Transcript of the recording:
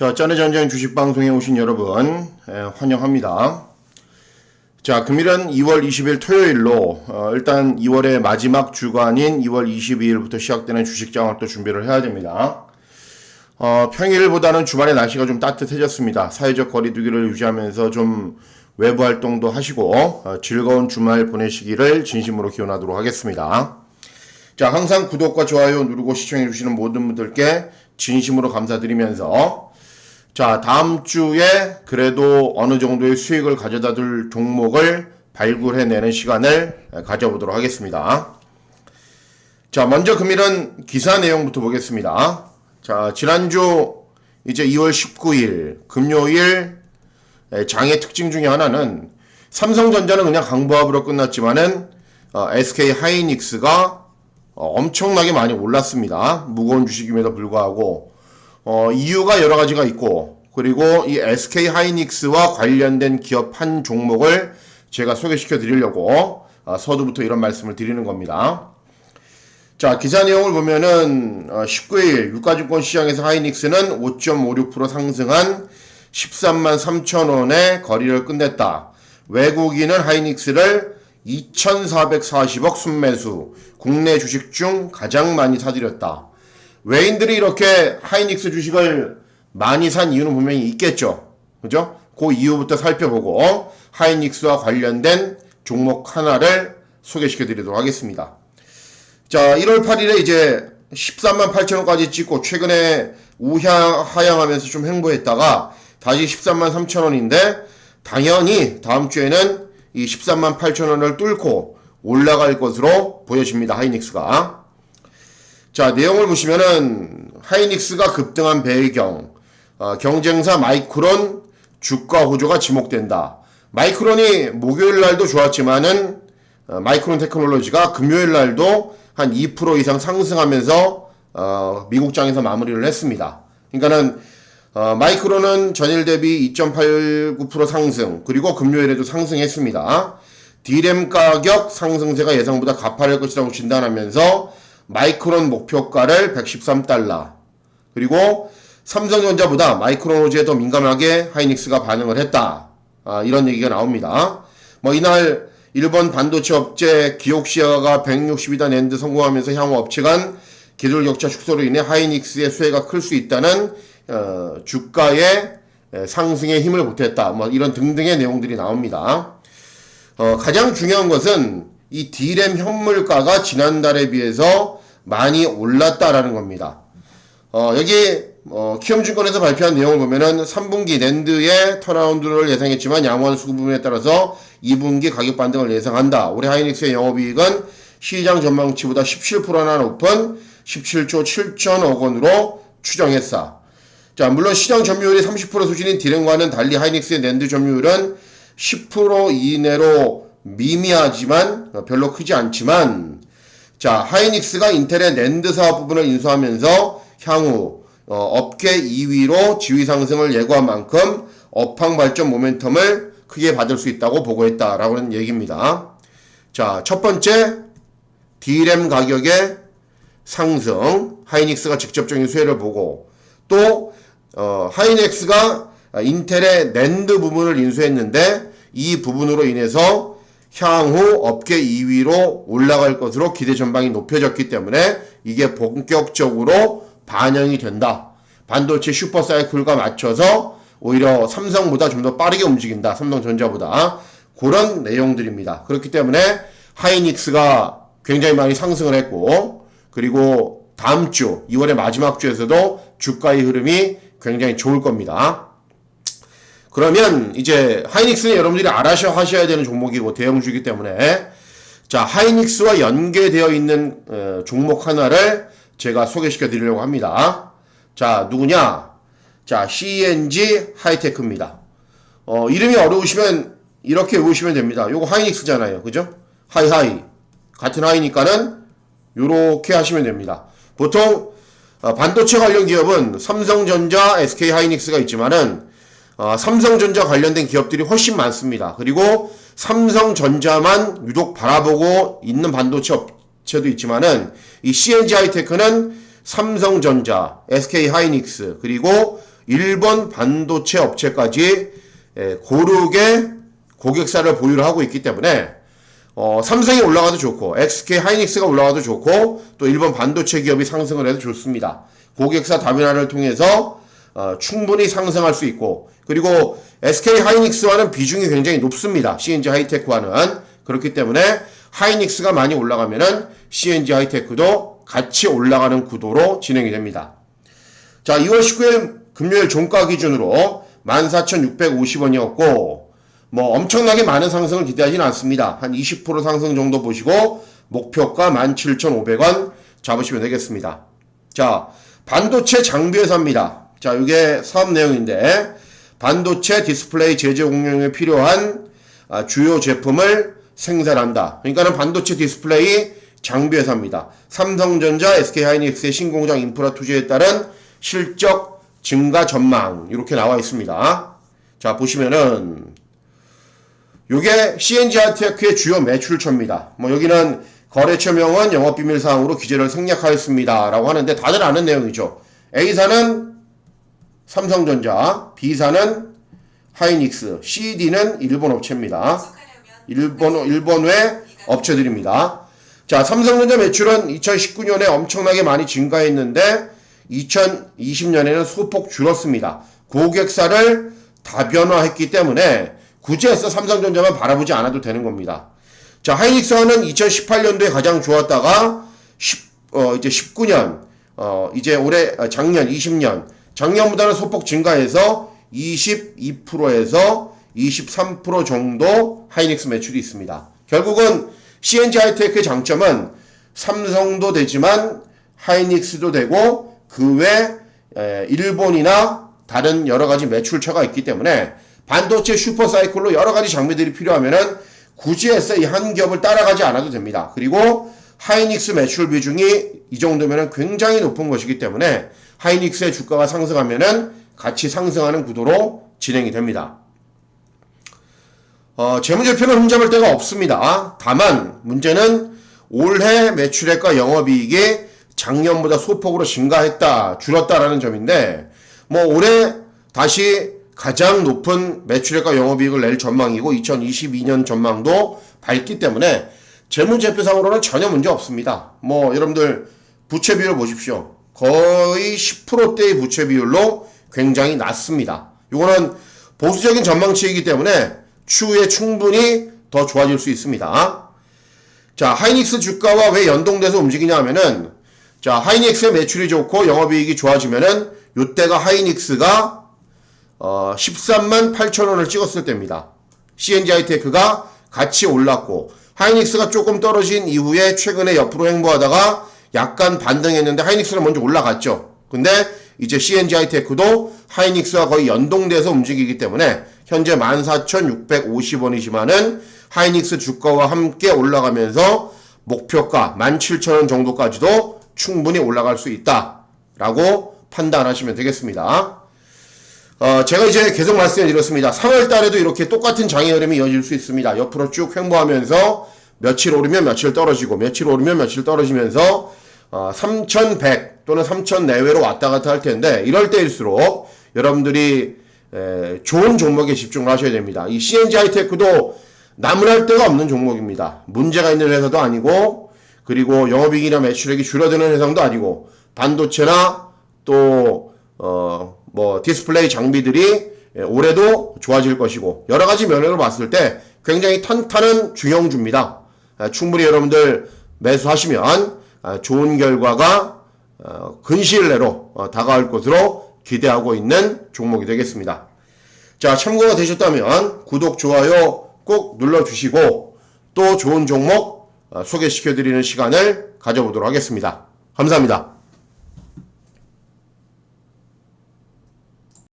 자, 짠의 전쟁 주식방송에 오신 여러분, 예, 환영합니다. 자, 금일은 2월 20일 토요일로, 어, 일단 2월의 마지막 주간인 2월 22일부터 시작되는 주식장을 또 준비를 해야 됩니다. 어, 평일보다는 주말에 날씨가 좀 따뜻해졌습니다. 사회적 거리두기를 유지하면서 좀 외부 활동도 하시고, 어, 즐거운 주말 보내시기를 진심으로 기원하도록 하겠습니다. 자, 항상 구독과 좋아요 누르고 시청해주시는 모든 분들께 진심으로 감사드리면서, 자, 다음 주에 그래도 어느 정도의 수익을 가져다 둘 종목을 발굴해내는 시간을 가져보도록 하겠습니다. 자, 먼저 금일은 기사 내용부터 보겠습니다. 자, 지난주 이제 2월 19일 금요일 장의 특징 중에 하나는 삼성전자는 그냥 강보합으로 끝났지만은 어, SK 하이닉스가 어, 엄청나게 많이 올랐습니다. 무거운 주식임에도 불구하고 어, 이유가 여러 가지가 있고 그리고 이 SK 하이닉스와 관련된 기업 한 종목을 제가 소개시켜 드리려고 어, 서두부터 이런 말씀을 드리는 겁니다. 자, 기사 내용을 보면은 어, 19일 유가증권 시장에서 하이닉스는 5.56% 상승한 13만 3천 원의 거리를 끝냈다. 외국인은 하이닉스를 2,440억 순매수, 국내 주식 중 가장 많이 사들였다. 외인들이 이렇게 하이닉스 주식을 많이 산 이유는 분명히 있겠죠. 그죠? 그 이유부터 살펴보고 하이닉스와 관련된 종목 하나를 소개시켜 드리도록 하겠습니다. 자, 1월 8일에 이제 13만 8천원까지 찍고 최근에 우향 하향하면서 좀 횡보했다가 다시 13만 3천원인데 당연히 다음 주에는 이 13만 8천원을 뚫고 올라갈 것으로 보여집니다. 하이닉스가. 자, 내용을 보시면은 하이닉스가 급등한 배경, 어, 경쟁사 마이크론 주가 호조가 지목된다. 마이크론이 목요일 날도 좋았지만은 어, 마이크론 테크놀로지가 금요일 날도 한 2% 이상 상승하면서 어, 미국장에서 마무리를 했습니다. 그러니까는 어, 마이크론은 전일 대비 2.89% 상승 그리고 금요일에도 상승했습니다. 디램 가격 상승세가 예상보다 가파를 것이라고 진단하면서 마이크론 목표가를 113달러 그리고 삼성전자보다 마이크론 호재에 더 민감하게 하이닉스가 반응을 했다. 아, 이런 얘기가 나옵니다. 뭐 이날 일본 반도체 업체 기옥시아가 160이단 랜드 성공하면서 향후 업체 간 기술 격차 축소로 인해 하이닉스의 수혜가 클 수 있다는 어, 주가의 상승에 힘을 보탰다. 뭐 이런 등등의 내용들이 나옵니다. 어, 가장 중요한 것은 이 디램 현물가가 지난달에 비해서 많이 올랐다라는 겁니다. 어, 여기 어, 키움증권에서 발표한 내용을 보면은 3분기 랜드의 턴라운드를 예상했지만 양호한 수급 부분에 따라서 2분기 가격 반등을 예상한다. 올해 하이닉스의 영업이익은 시장 전망치보다 17%나 높은 17조 7천억 원으로 추정했어. 자, 물론 시장 점유율이 30% 수준인 디램과는 달리 하이닉스의 랜드 점유율은 10% 이내로 미미하지만 별로 크지 않지만 자, 하이닉스가 인텔의 랜드 사업 부분을 인수하면서 향후 어, 업계 2위로 지위 상승을 예고한 만큼 업황 발전 모멘텀을 크게 받을 수 있다고 보고했다라고는 얘기입니다. 자, 첫 번째 D램 가격의 상승, 하이닉스가 직접적인 수혜를 보고 또 어, 하이닉스가 인텔의 랜드 부분을 인수했는데 이 부분으로 인해서 향후 업계 2위로 올라갈 것으로 기대 전망이 높여졌기 때문에 이게 본격적으로 반영이 된다. 반도체 슈퍼 사이클과 맞춰서 오히려 삼성보다 좀 더 빠르게 움직인다. 삼성전자보다. 그런 내용들입니다. 그렇기 때문에 하이닉스가 굉장히 많이 상승을 했고, 그리고 다음 주, 2월의 마지막 주에서도 주가의 흐름이 굉장히 좋을 겁니다. 그러면 이제 하이닉스는 여러분들이 알아셔 하셔야 되는 종목이고 대형주이기 때문에 자 하이닉스와 연계되어 있는 어, 종목 하나를 제가 소개시켜 드리려고 합니다. 자 누구냐? 자 CNG 하이테크입니다. 어, 이름이 어려우시면 이렇게 외우시면 됩니다. 요거 하이닉스잖아요, 그죠? 하이하이 같은 하이니까는 요렇게 하시면 됩니다. 보통 어, 반도체 관련 기업은 삼성전자, SK 하이닉스가 있지만은 어, 삼성전자 관련된 기업들이 훨씬 많습니다. 그리고 삼성전자만 유독 바라보고 있는 반도체 업체도 있지만은 이 CNG 하이테크는 삼성전자, SK 하이닉스 그리고 일본 반도체 업체까지 예, 고르게 고객사를 보유를 하고 있기 때문에 어, 삼성이 올라가도 좋고 SK 하이닉스가 올라가도 좋고 또 일본 반도체 기업이 상승을 해도 좋습니다. 고객사 다변화를 통해서 어, 충분히 상승할 수 있고 그리고 SK 하이닉스와는 비중이 굉장히 높습니다. CNG 하이테크와는 그렇기 때문에 하이닉스가 많이 올라가면은 CNG 하이테크도 같이 올라가는 구도로 진행이 됩니다. 자, 2월 19일 금요일 종가 기준으로 14,650원이었고 뭐 엄청나게 많은 상승을 기대하지는 않습니다. 한 20% 상승 정도 보시고 목표가 17,500원 잡으시면 되겠습니다. 자, 반도체 장비 회사입니다. 자, 이게 사업 내용인데 반도체 디스플레이 제조 공용에 필요한 아, 주요 제품을 생산한다. 그러니까는 반도체 디스플레이 장비 회사입니다. 삼성전자, SK하이닉스의 신공장 인프라 투자에 따른 실적 증가 전망 이렇게 나와 있습니다. 자, 보시면은 요게 CNG 하이테크의 주요 매출처입니다. 뭐 여기는 거래처명은 영업비밀사항으로 기재를 생략하였습니다. 라고 하는데 다들 아는 내용이죠. A사는 삼성전자, B사는 하이닉스, CD는 일본 업체입니다. 일본, 일본 외 업체들입니다. 자, 삼성전자 매출은 2019년에 엄청나게 많이 증가했는데 2020년에는 소폭 줄었습니다. 고객사를 다변화했기 때문에 굳이 해서 삼성전자만 바라보지 않아도 되는 겁니다. 자, 하이닉스는 2018년도에 가장 좋았다가 10, 어, 이제 19년, 어, 이제 올해, 아, 작년, 20년, 작년보다는 소폭 증가해서 22%에서 23% 정도 하이닉스 매출이 있습니다. 결국은 CNG 하이테크의 장점은 삼성도 되지만 하이닉스도 되고 그 외 일본이나 다른 여러 가지 매출처가 있기 때문에 반도체 슈퍼 사이클로 여러 가지 장비들이 필요하면은 굳이 해서 이 한 기업을 따라가지 않아도 됩니다. 그리고 하이닉스 매출 비중이 이 정도면은 굉장히 높은 것이기 때문에 하이닉스의 주가가 상승하면은 같이 상승하는 구도로 진행이 됩니다. 어, 재무제표는 흠잡을 데가 없습니다. 다만 문제는 올해 매출액과 영업이익이 작년보다 소폭으로 증가했다, 줄었다라는 점인데 뭐 올해 다시 가장 높은 매출액과 영업이익을 낼 전망이고 2022년 전망도 밝기 때문에 재무제표상으로는 전혀 문제 없습니다. 뭐 여러분들 부채 비율 보십시오. 거의 10%대의 부채 비율로 굉장히 낮습니다. 이거는 보수적인 전망치이기 때문에 추후에 충분히 더 좋아질 수 있습니다. 자, 하이닉스 주가와 왜 연동돼서 움직이냐 하면은 자, 하이닉스의 매출이 좋고 영업이익이 좋아지면은 요때가 하이닉스가 어, 13만 8천 원을 찍었을 때입니다. CNG 하이테크가 같이 올랐고 하이닉스가 조금 떨어진 이후에 최근에 옆으로 행보하다가 약간 반등했는데 하이닉스는 먼저 올라갔죠. 근데 이제 CNG 하이테크도 하이닉스와 거의 연동돼서 움직이기 때문에 현재 14,650원이지만은 하이닉스 주가와 함께 올라가면서 목표가 17,000원 정도까지도 충분히 올라갈 수 있다라고 판단하시면 되겠습니다. 어, 제가 이제 계속 말씀드렸습니다. 3월 달에도 이렇게 똑같은 장의 흐름이 이어질 수 있습니다. 옆으로 쭉 횡보하면서 며칠 오르면 며칠 떨어지고 며칠 오르면 며칠 떨어지면서 어, 3,100 또는 3,000 내외로 왔다 갔다 할 텐데 이럴 때일수록 여러분들이 에, 좋은 종목에 집중을 하셔야 됩니다. 이 CNG 하이테크도 나무랄 데가 없는 종목입니다. 문제가 있는 회사도 아니고 그리고 영업이익이나 매출액이 줄어드는 회사도 아니고 반도체나 또 어, 뭐 디스플레이 장비들이 예, 올해도 좋아질 것이고 여러 가지 면으로 봤을 때 굉장히 탄탄한 중형주입니다. 아, 충분히 여러분들 매수하시면 아, 좋은 결과가 어, 근시일 내로 어, 다가올 것으로 기대하고 있는 종목이 되겠습니다. 자, 참고가 되셨다면 구독, 좋아요 꼭 눌러주시고 또 좋은 종목 어, 소개시켜드리는 시간을 가져보도록 하겠습니다. 감사합니다.